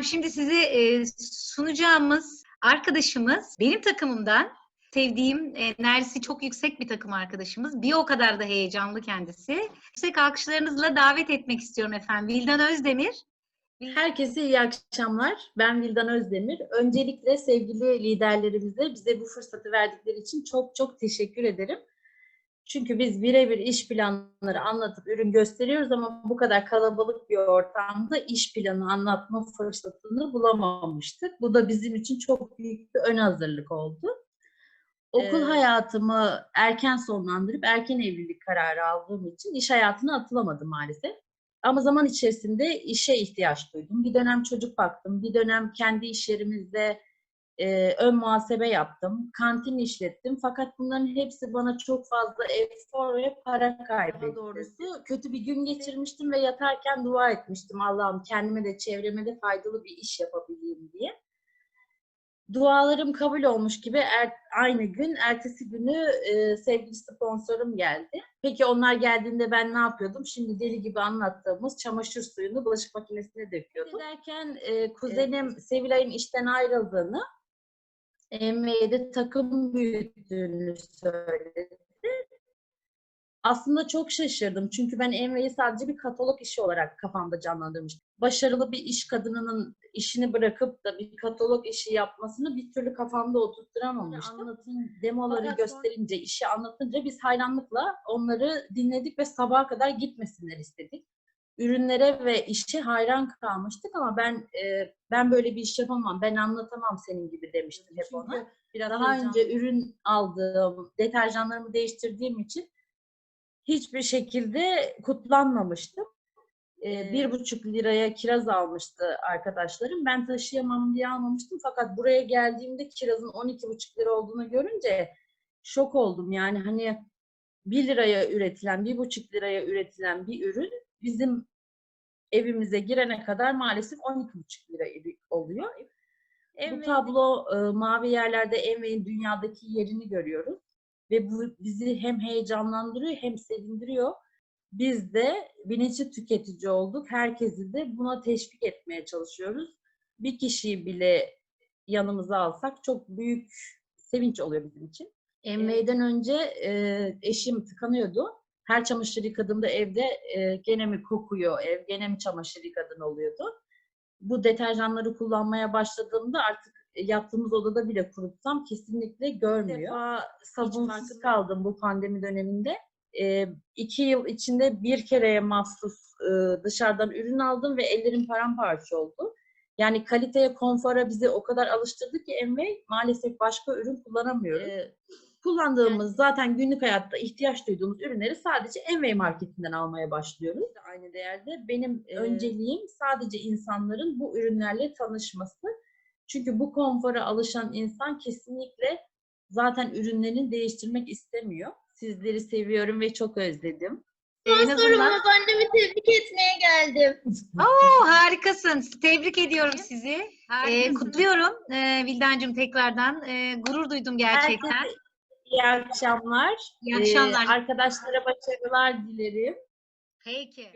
Efendim şimdi size e, sunacağımız arkadaşımız benim takımımdan sevdiğim enerjisi çok yüksek bir takım arkadaşımız. Bir o kadar da heyecanlı kendisi. Yüksek alkışlarınızla davet etmek istiyorum efendim. Vildan Özdemir. Herkese iyi akşamlar. Ben Vildan Özdemir. Öncelikle sevgili liderlerimize bize bu fırsatı verdikleri için çok çok teşekkür ederim. Çünkü biz birebir iş planları anlatıp ürün gösteriyoruz ama bu kadar kalabalık bir ortamda iş planı anlatma fırsatını bulamamıştık. Bu da bizim için çok büyük bir ön hazırlık oldu. Okul Ee, hayatımı erken sonlandırıp erken evlilik kararı aldığım için iş hayatına atılamadım maalesef. Ama zaman içerisinde işe ihtiyaç duydum. Bir dönem çocuk baktım, bir dönem kendi iş yerimizde e, ön muhasebe yaptım, kantin işlettim. Fakat bunların hepsi bana çok fazla efor ve para kaybetti. Doğrusu kötü bir gün geçirmiştim ve yatarken dua etmiştim. Allah'ım kendime de çevreme de faydalı bir iş yapabileyim diye. Dualarım kabul olmuş gibi er- aynı gün, ertesi günü e, sevgili sponsorum geldi. Peki onlar geldiğinde ben ne yapıyordum? Şimdi deli gibi anlattığımız çamaşır suyunu bulaşık makinesine döküyordum. Derken e, kuzenim Sevilay'ın işten ayrıldığını, Emre'ye takım büyüttüğünü söyledi. Aslında çok şaşırdım çünkü ben Emre'yi sadece bir katalog işi olarak kafamda canlandırmıştım. Başarılı bir iş kadınının işini bırakıp da bir katalog işi yapmasını bir türlü kafamda oturtturamamıştım. Anlatın, demoları Fakat gösterince, işi anlatınca biz hayranlıkla onları dinledik ve sabaha kadar gitmesinler istedik. Ürünlere ve işe hayran kalmıştık ama ben e, ben böyle bir iş yapamam, ben anlatamam senin gibi demiştim hep ona. biraz Daha heyecanlı. önce ürün aldığım, deterjanlarımı değiştirdiğim için hiçbir şekilde kutlanmamıştım. Ee, bir buçuk liraya kiraz almıştı arkadaşlarım. Ben taşıyamam diye almamıştım. Fakat buraya geldiğimde kirazın 12 buçuk lira olduğunu görünce şok oldum. Yani hani 1 liraya üretilen, bir buçuk liraya üretilen bir ürün bizim evimize girene kadar maalesef 12 buçuk lira oluyor. Bu tablo e, mavi yerlerde Emre'nin dünyadaki yerini görüyoruz. Ve bu bizi hem heyecanlandırıyor hem sevindiriyor. Biz de bilinçli tüketici olduk. Herkesi de buna teşvik etmeye çalışıyoruz. Bir kişiyi bile yanımıza alsak çok büyük sevinç oluyor bizim için. Emre'den önce e, eşim tıkanıyordu. Her çamaşır yıkadığımda evde e, gene mi kokuyor ev, gene mi çamaşır yıkadın oluyordu bu deterjanları kullanmaya başladığımda artık yattığımız odada bile kurutsam kesinlikle görmüyor. Bir defa sabunsuz kaldım bu pandemi döneminde. Ee, iki yıl içinde bir kereye mahsus e, dışarıdan ürün aldım ve ellerim paramparça oldu. Yani kaliteye, konfora bizi o kadar alıştırdı ki Emre maalesef başka ürün kullanamıyoruz. Ee, kullandığımız zaten günlük hayatta ihtiyaç duyduğumuz ürünleri sadece Emre marketinden almaya başlıyoruz. Aynı değerde benim Ee, önceliğim sadece insanların bu ürünlerle tanışması. Çünkü bu konfora alışan insan kesinlikle zaten ürünlerini değiştirmek istemiyor. Sizleri seviyorum ve çok özledim. En azından... Sorumla annemi tebrik etmeye geldim. Oo, harikasın. Tebrik ediyorum sizi. Ee, kutluyorum ee, Vildancığım tekrardan. Ee, gurur duydum gerçekten. Herkese iyi akşamlar. İyi akşamlar. Ee, arkadaşlara başarılar dilerim. Peki.